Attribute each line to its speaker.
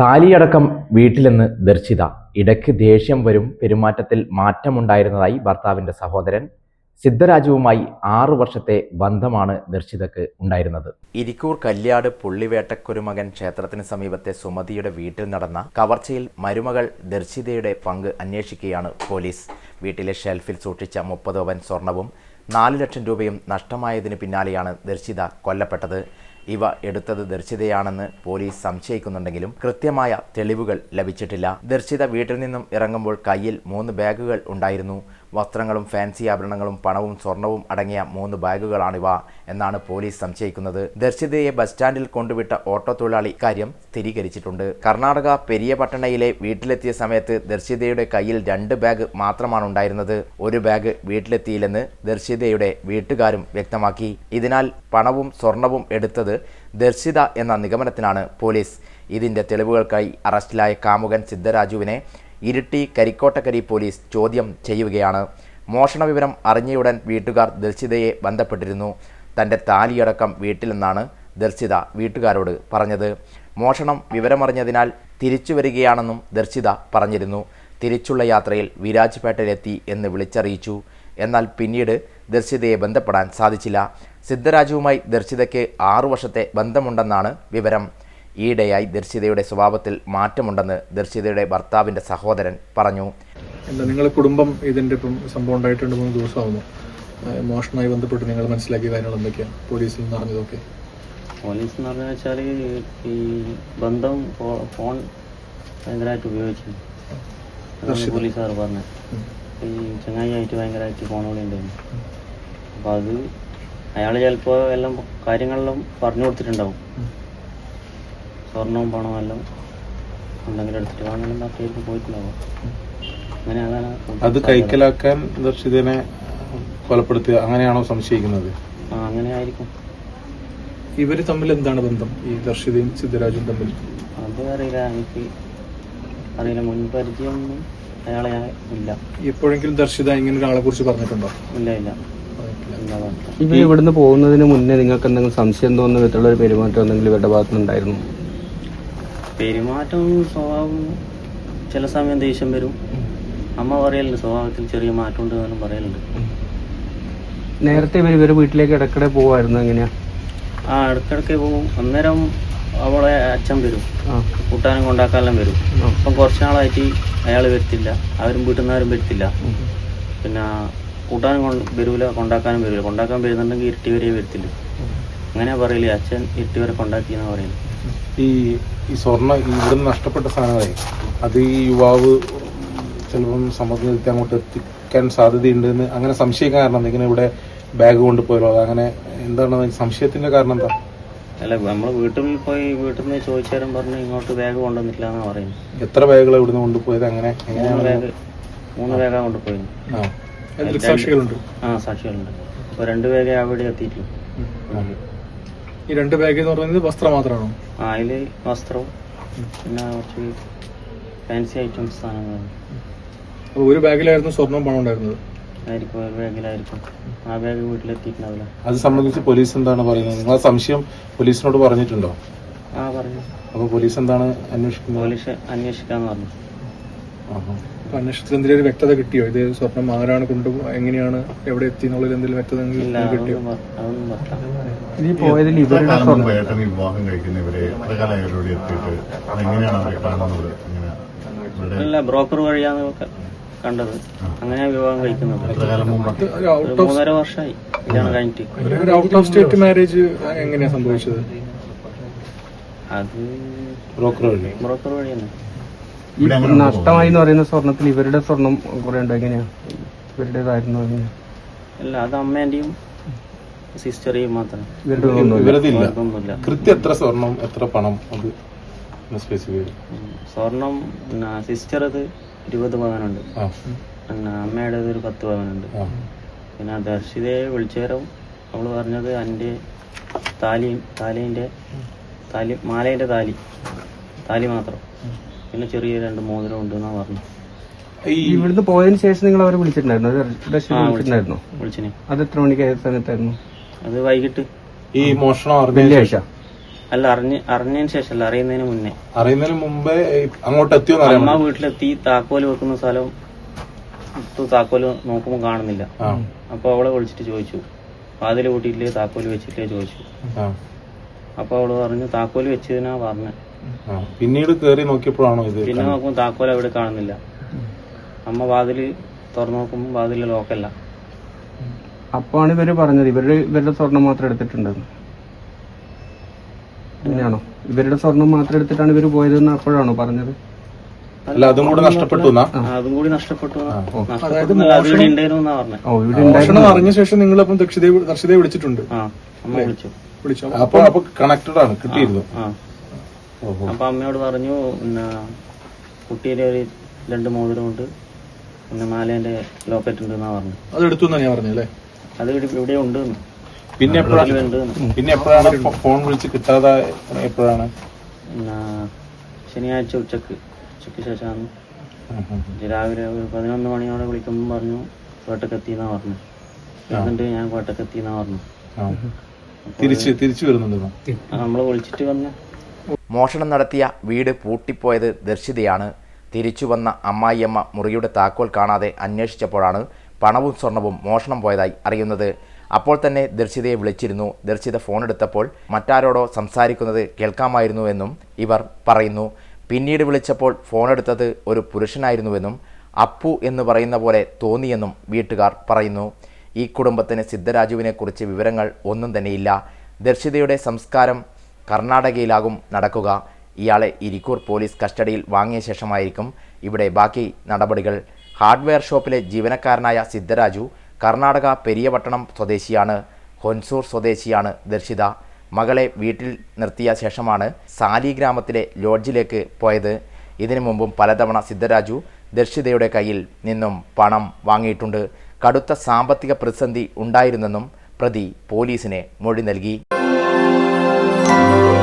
Speaker 1: താലിയടക്കം വീട്ടിലെന്ന് ദർശിത. ഇടയ്ക്ക് ദേഷ്യം വരും പെരുമാറ്റത്തിൽ മാറ്റമുണ്ടായിരുന്നതായി ഭർത്താവിന്റെ സഹോദരൻ. സിദ്ധരാജുവുമായി ആറു വർഷത്തെ ബന്ധമാണ് ദർശിതക്ക് ഉണ്ടായിരുന്നത്. ഇരിക്കൂർ കല്യാട് പുള്ളിവേട്ടക്കുരുമകൻ ക്ഷേത്രത്തിന് സമീപത്തെ സുമതിയുടെ വീട്ടിൽ നടന്ന കവർച്ചയിൽ മരുമകൾ ദർശിതയുടെ പങ്ക് അന്വേഷിക്കുകയാണ് പോലീസ്. വീട്ടിലെ ഷെൽഫിൽ സൂക്ഷിച്ച മുപ്പതോവൻ സ്വർണവും നാല് ലക്ഷം രൂപയും നഷ്ടമായതിന് പിന്നാലെയാണ് ദർശിത കൊല്ലപ്പെട്ടത്. ഇവ എടുത്തത് ദർശിതയാണെന്ന് പോലീസ് സംശയിക്കുന്നുണ്ടെങ്കിലും കൃത്യമായ തെളിവുകൾ ലഭിച്ചിട്ടില്ല. ദർശിത വീട്ടിൽ നിന്നും ഇറങ്ങുമ്പോൾ കയ്യിൽ മൂന്ന് ബാഗുകൾ ഉണ്ടായിരുന്നു. വസ്ത്രങ്ങളും ഫാൻസി ആഭരണങ്ങളും പണവും സ്വർണവും അടങ്ങിയ മൂന്ന് ബാഗുകളാണിവ എന്നാണ് പോലീസ് സംശയിക്കുന്നത്. ദർശിതയെ ബസ് സ്റ്റാൻഡിൽ കൊണ്ടുവിട്ട ഓട്ടോ തൊഴിലാളി കാര്യം സ്ഥിരീകരിച്ചിട്ടുണ്ട്. കർണാടക പെരിയപട്ടണയിലെ വീട്ടിലെത്തിയ സമയത്ത് ദർശിതയുടെ കയ്യിൽ രണ്ട് ബാഗ് മാത്രമാണ് ഉണ്ടായിരുന്നത്. ഒരു ബാഗ് വീട്ടിലെത്തിയില്ലെന്ന് ദർശിതയുടെ വീട്ടുകാരും വ്യക്തമാക്കി. ഇതിനാൽ പണവും സ്വർണവും എടുത്തത് ദർശിത എന്ന നിഗമനത്തിനാണ് പോലീസ്. ഇതിന്റെ തെളിവുകൾക്കായി അറസ്റ്റിലായ കാമുകൻ സിദ്ധരാജുവിനെ ഇരിട്ടി കരിക്കോട്ടക്കരി പോലീസ് ചോദ്യം ചെയ്യുകയാണ്. മോഷണ വിവരം അറിഞ്ഞയുടൻ വീട്ടുകാർ ദർശിതയെ ബന്ധപ്പെട്ടിരുന്നു. തന്റെ താലിയടക്കം വീട്ടിലെന്നാണ് ദർശിത വീട്ടുകാരോട് പറഞ്ഞത്. മോഷണം വിവരമറിഞ്ഞതിനാൽ തിരിച്ചു വരികയാണെന്നും ദർശിത പറഞ്ഞിരുന്നു. തിരിച്ചുള്ള യാത്രയിൽ വിരാജ്പേട്ടയിലെത്തി എന്ന് വിളിച്ചറിയിച്ചു. എന്നാൽ പിന്നീട് ദർശിതയെ ബന്ധപ്പെടാൻ സാധിച്ചില്ല. സിദ്ധരാജുവുമായി ദർശിതയ്ക്ക് ആറു വർഷത്തെ ബന്ധമുണ്ടെന്നാണ് വിവരം. ഈയിടെയായി ദർശിതയുടെ സ്വഭാവത്തിൽ മാറ്റമുണ്ടെന്ന് ദർശിതയുടെ ഭർത്താവിന്റെ സഹോദരൻ പറഞ്ഞു.
Speaker 2: എന്താ നിങ്ങളെ കുടുംബം ഇതിന്റെ ഇപ്പം സംഭവം ഉണ്ടായിട്ട് രണ്ട് മൂന്ന് ദിവസമാകുന്നു മോഷണമായി ബന്ധപ്പെട്ട് നിങ്ങൾ മനസ്സിലാക്കിയ കാര്യങ്ങൾ എന്തൊക്കെയാണ്? പോലീസിൽ നിന്ന് അറിഞ്ഞതൊക്കെ.
Speaker 3: പോലീസ് എന്ന് പറഞ്ഞു വെച്ചാൽ ഈ ബന്ധം ഫോൺ ഭയങ്കരമായിട്ട് ഉപയോഗിച്ചു. പോലീസുകാർ
Speaker 2: പറഞ്ഞു
Speaker 3: ഈ ചങ്ങായി ആയിട്ട് ഭയങ്കരമായിട്ട് ഫോൺ വിളി ഉണ്ടായിരുന്നു അപ്പോൾ അത് അയാൾ ചിലപ്പോൾ എല്ലാം കാര്യങ്ങളെല്ലാം പറഞ്ഞു കൊടുത്തിട്ടുണ്ടാവും. സ്വർണവും പണവും എല്ലാം എന്തെങ്കിലും എടുത്തിട്ട് വേണമെങ്കിൽ മറ്റേക്ക് പോയിട്ടുണ്ടാവും. അങ്ങനെ അതാണ്
Speaker 4: അത് കൈക്കലാക്കാൻ ദർശിതനെ കൊലപ്പെടുത്തുക അങ്ങനെയാണോ സംശയിക്കുന്നത്?
Speaker 3: ആ അങ്ങനെ ആയിരിക്കും.
Speaker 2: ഇവർ തമ്മിൽ എന്താണ് ബന്ധം? ഈ ദർശിതയും സിദ്ധരാജും തമ്മിൽ?
Speaker 3: അത് അറിയില്ല. എനിക്ക് അറിയില്ല. മുൻപരിചയമൊന്നും അയാളെ ഞാൻ ഇല്ല.
Speaker 2: എപ്പോഴെങ്കിലും ദർശിത ഇങ്ങനെ ഒരാളെ കുറിച്ച് പറഞ്ഞിട്ടുണ്ടോ?
Speaker 3: ഇല്ല ഇല്ല.
Speaker 5: ഇവർ ഇവിടുന്ന് പോകുന്നതിന് മുന്നേ നിങ്ങൾക്ക് എന്തെങ്കിലും സംശയം തോന്നുന്ന വിധത്തിലുള്ള ഒരു പെരുമാറ്റം എന്തെങ്കിലും ഇവരുടെ ഭാഗത്തുനിന്നുണ്ടായിരുന്നു?
Speaker 3: പെരുമാറ്റം സ്വഭാവം ചില സമയം ദേഷ്യം വരും. അമ്മ പറയലുണ്ട് സ്വഭാവത്തിൽ ചെറിയ മാറ്റം ഉണ്ട് എന്നും പറയലുണ്ട്.
Speaker 5: നേരത്തെ ഇവർ വീട്ടിലേക്ക് ഇടക്കിടെ പോകുമായിരുന്നു എങ്ങനെയാ?
Speaker 3: ആ ഇടക്കിടക്ക് പോകും. അന്നേരം അവളെ അച്ഛൻ വരും. കൂട്ടാനും കൊണ്ടാക്കാനെല്ലാം വരും. അപ്പം കുറച്ച് നാളായിട്ട് അയാൾ വരുത്തില്ല. അവരും വീട്ടിൽ നിന്ന് ആരും വരുത്തില്ല. പിന്നെ കൂട്ടാനും കൊണ്ട് വരൂല കൊണ്ടാക്കാനും വരൂല. കൊണ്ടാക്കാൻ വരുന്നുണ്ടെങ്കിൽ ഇരുട്ടി വരെ വരുത്തില്ല. അങ്ങനെ പറയില്ലേ അച്ഛൻ ഇരുട്ടി വരെ കൊണ്ടാക്കി എന്നാ പറയുന്നത്
Speaker 4: ഈ ഈ സ്വർണ ഇവിടെ ഇവിടുന്ന് നഷ്ടപ്പെട്ട സാധനമായി. അത് ഈ യുവാവ് ചിലപ്പം സമ്മർദ്ദം ചെലുത്തി അങ്ങോട്ട് എത്തിക്കാൻ സാധ്യതയുണ്ടെന്ന് അങ്ങനെ സംശയിക്കാൻ കാരണം ഇങ്ങനെ ഇവിടെ ബാഗ് കൊണ്ടുപോയല്ലോ. അങ്ങനെ എന്താണ് സംശയത്തിന്റെ കാരണം എന്താ?
Speaker 3: അല്ല നമ്മൾ വീട്ടിൽ പോയി വീട്ടിൽ നിന്ന് ചോദിച്ചാലും പറഞ്ഞു ഇങ്ങോട്ട് ബാഗ് കൊണ്ടുവന്നില്ല എന്നാ പറയുന്നത്
Speaker 4: എത്ര ബാഗുകൾ ഇവിടുന്ന് കൊണ്ടുപോയത്? അങ്ങനെ
Speaker 3: മൂന്ന് ബാഗ് മൂന്ന് ബാഗാ കൊണ്ടുപോയി
Speaker 4: ആ.
Speaker 2: സാക്ഷികളുണ്ട്.
Speaker 3: ആ സാക്ഷികളുണ്ട്. അപ്പൊ രണ്ട് ബാഗേ അവിടെ എത്തിയിട്ടു
Speaker 2: ഈ രണ്ട് ബാഗ് എന്ന് പറയുന്നത് വസ്ത്രം മാത്രമാണോ?
Speaker 3: അതിൽ വസ്ത്രവും പിന്നെ കുറച്ച് ഫാൻസി ഐറ്റംസ് സാധനങ്ങളാണ്
Speaker 2: ഒരു ബാഗിലായിരുന്നു സ്വർണം പണം ഉണ്ടായിരുന്നത്.
Speaker 3: ആയിരിക്കും ഒരു ബാഗിലായിരിക്കും ആ ബാഗ് വീട്ടിലെത്തിയിട്ടുണ്ടാവില്ല.
Speaker 4: അത് സംബന്ധിച്ച് പോലീസ് എന്താണ് പറയുന്നത്? നിങ്ങളെ സംശയം പോലീസിനോട് പറഞ്ഞിട്ടുണ്ടോ?
Speaker 3: ആ പറഞ്ഞു.
Speaker 4: അപ്പോൾ പോലീസ് എന്താണ് അന്വേഷിക്കുന്നത്?
Speaker 3: പോലീസ് അന്വേഷിക്കാന്ന് പറഞ്ഞു.
Speaker 4: ആഹാ.
Speaker 2: അന്വേഷണത്തിൽ എന്തെങ്കിലും ഒരു വ്യക്തത കിട്ടിയോ? ഇത് സ്വർണം ആരാണ് കൊണ്ടു എങ്ങനെയാണ് എവിടെ എത്തി എന്നുള്ളതിൽ എന്തെങ്കിലും വ്യക്തത കിട്ടിയോ?
Speaker 6: വിവാഹം കഴിക്കുന്നവരെ എത്ര കാലം ഇവരോട് എത്തിയിട്ട് അതെങ്ങനെയാണ് അവരെ കാണുന്നത്?
Speaker 3: അല്ല ബ്രോക്കർ വഴിയാണ് കണ്ടത്. അങ്ങനെ വിവാഹം കഴിക്കുന്നത്.
Speaker 6: എത്ര കാലം മുമ്പ്?
Speaker 2: ഒരു
Speaker 3: ഒരു
Speaker 2: ഔട്ട് ഓഫ്
Speaker 3: മൂന്നര വർഷമായി. ഇതാണ് കഴിഞ്ഞിട്ട്.
Speaker 2: ഒരു ഔട്ട് ഓഫ് സ്റ്റേറ്റ് മാരേജ് എങ്ങനെയാ സംഭവിച്ചത്?
Speaker 3: അത്
Speaker 4: ബ്രോക്കർ വഴി.
Speaker 3: ബ്രോക്കർ വഴി തന്നെ
Speaker 5: ഈ നഷ്ടമായി എന്ന് പറയുന്ന സ്വർണത്തിൽ ഇവരുടെ സ്വർണം കുറെ ഉണ്ടോ. എങ്ങനെയാ? ഇവരുടേതായിരുന്നു എങ്ങനെയാ?
Speaker 3: അല്ല അത് അമ്മേന്റെയും സിസ്റ്ററേയും മാത്രം.
Speaker 5: ഇവരുടെ ഒന്നും
Speaker 4: ഇവരതില്ല. കൃത്യം എത്ര സ്വർണം എത്ര പണം അത്.
Speaker 3: സ്വർണം സിസ്റ്റർ അത് ഇരുപത് പവനുണ്ട്. അമ്മയുടെ ഒരു പത്ത് പവനുണ്ട്. പിന്നെ ദർശിതയെ വിളിച്ചേരം അവൾ പറഞ്ഞത് അന്റെ താലിയും താലിന്റെ താലി മാലയുടെ താലി. താലി മാത്രം. പിന്നെ ചെറിയ രണ്ട് മോതിരം ഉണ്ട് എന്നാ പറഞ്ഞു
Speaker 5: ഇവിടുന്ന് പോയതിന് ശേഷം നിങ്ങൾ അവരെ വിളിച്ചിട്ടുണ്ടായിരുന്നു?
Speaker 3: വിളിച്ചിന്.
Speaker 5: അത് എത്ര മണിക്ക് ഏത് സമയത്തായിരുന്നു?
Speaker 3: അത് വൈകിട്ട്.
Speaker 4: ഈ മോഷണം
Speaker 5: വെള്ളിയാഴ്ച.
Speaker 3: അല്ല അറിഞ്ഞ് അറിഞ്ഞതിന് ശേഷമല്ല അറിയുന്നതിന് മുന്നേ.
Speaker 4: അറിയുന്നതിന് മുമ്പേ അങ്ങോട്ട് എത്തിയോ
Speaker 3: അമ്മ. വീട്ടിലെത്തി താക്കോൽ വെക്കുന്ന സ്ഥലം താക്കോൽ നോക്കുമ്പോൾ കാണുന്നില്ല. അപ്പൊ അവളെ വിളിച്ചിട്ട് ചോദിച്ചു. വാതിൽ കൂട്ടിയില്ലേ താക്കോൽ വെച്ചിട്ടേ ചോദിച്ചു. അപ്പൊ അവൾ പറഞ്ഞു താക്കോൽ വെച്ചതിനാ പറഞ്ഞത്.
Speaker 4: ആ പിന്നീട് കേറി നോക്കിയപ്പോഴാണോ ഇത്
Speaker 3: പിന്നെ നോക്കുമ്പോൾ താക്കോൽ അവിടെ കാണുന്നില്ല. അമ്മ വാതിൽ തുറന്നു നോക്കുമ്പോൾ വാതിൽ ലോക്കല്ല
Speaker 5: അപ്പാണ് ഇവർ പറഞ്ഞത്. ഇവർ ഇവരുടെ സ്വർണം മാത്രം എടുത്തിട്ടുണ്ടെന്ന് അങ്ങനെയാണോ ഇവരുടെ സ്വർണം മാത്രം എടുത്തിട്ടാണ് ഇവർ പോയതെന്ന് അപ്പോഴാണോ പറഞ്ഞത്?
Speaker 4: അല്ല അതും കൂടി നഷ്ടപ്പെട്ടു
Speaker 3: ആ, അതും കൂടി നഷ്ടപ്പെട്ടു
Speaker 2: അതായത്
Speaker 5: ഓ ഇവിടെ
Speaker 2: മോഷണം അറിഞ്ഞ ശേഷം നിങ്ങൾ അപ്പം ദക്ഷിതയെ വിളിച്ചിട്ടുണ്ട്.
Speaker 3: ആ അമ്മ വിളിച്ചു.
Speaker 2: വിളിച്ചോ?
Speaker 4: അപ്പൊ അപ്പൊ കണക്റ്റഡ് ആണ് കിട്ടിയിരുന്നു.
Speaker 3: അപ്പൊ അമ്മയോട് പറഞ്ഞു പിന്നെ കുട്ടിയുടെ ഒരു രണ്ട് മോതിരമുണ്ട് പിന്നെ മാലേന്റെ ലോക്കറ്റ് ഉണ്ട് എന്നാ പറഞ്ഞു.
Speaker 2: അത് എടുത്തു എന്നാ ഞാൻ പറഞ്ഞല്ലേ
Speaker 3: അത് ഇവിടെ ഉണ്ട്.
Speaker 4: പിന്നെ എപ്പോഴാണ് പിന്നെ എപ്പോഴാണ് ഫോൺ വിളിച്ച് കിട്ടാതെ എപ്പോഴാണ്?
Speaker 3: ശനിയാഴ്ച ഉച്ചയ്ക്ക്. ഉച്ചയ്ക്ക് ശേഷമാണ്. രാവിലെ ഒരു പതിനൊന്ന് മണിയോടെ വിളിക്കുമ്പോൾ പറഞ്ഞു കോട്ടക്കെത്തി എന്നാ പറഞ്ഞു. എന്നിട്ട് ഞാൻ കോട്ടക്കെത്തി എന്നാ പറഞ്ഞു.
Speaker 4: തിരിച്ച് തിരിച്ചു വരുന്നുണ്ടെന്നോ?
Speaker 3: ആ, നമ്മൾ വിളിച്ചിട്ട് വന്ന്
Speaker 1: മോഷണം നടത്തിയ വീട് പൂട്ടിപ്പോയത് ദർശിതയാണ്. തിരിച്ചു വന്ന അമ്മായിയമ്മ മുറിയുടെ താക്കോൽ കാണാതെ അന്വേഷിച്ചപ്പോഴാണ് പണവും സ്വർണവും മോഷണം പോയതായി അറിയുന്നത്. അപ്പോൾ തന്നെ ദർശിതയെ വിളിച്ചിരുന്നു. ദർശിത ഫോൺ എടുത്തപ്പോൾ മറ്റാരോടോ സംസാരിക്കുന്നത് കേൾക്കാമായിരുന്നുവെന്നും ഇവർ പറയുന്നു. പിന്നീട് വിളിച്ചപ്പോൾ ഫോൺ എടുത്തത് ഒരു പുരുഷനായിരുന്നുവെന്നും അപ്പു എന്ന് പറയുന്ന പോലെ തോന്നിയെന്നും വീട്ടുകാർ പറയുന്നു. ഈ കുടുംബത്തിന് സിദ്ധരാജുവിനെക്കുറിച്ച് വിവരങ്ങൾ ഒന്നും തന്നെയില്ല. ദർശിതയുടെ സംസ്കാരം കർണാടകയിലാകും നടക്കുക. ഇയാളെ ഇരിക്കൂർ പോലീസ് കസ്റ്റഡിയിൽ വാങ്ങിയ ശേഷമായിരിക്കും ഇവിടെ ബാക്കി നടപടികൾ. ഹാർഡ്വെയർ ഷോപ്പിലെ ജീവനക്കാരനായ സിദ്ധരാജു കർണാടക പെരിയപട്ടണം സ്വദേശിയാണ്. ഹൊൻസൂർ സ്വദേശിയാണ് ദർശിത. മകളെ വീട്ടിൽ നിർത്തിയ ശേഷമാണ് സാലി ഗ്രാമത്തിലെ ലോഡ്ജിലേക്ക് പോയത്. ഇതിനു മുമ്പും പലതവണ സിദ്ധരാജു ദർശിതയുടെ കയ്യിൽ നിന്നും പണം വാങ്ങിയിട്ടുണ്ട്. കടുത്ത സാമ്പത്തിക പ്രതിസന്ധി ഉണ്ടായിരുന്നെന്നും പ്രതി പോലീസിനെ മൊഴി നൽകി. Thank you.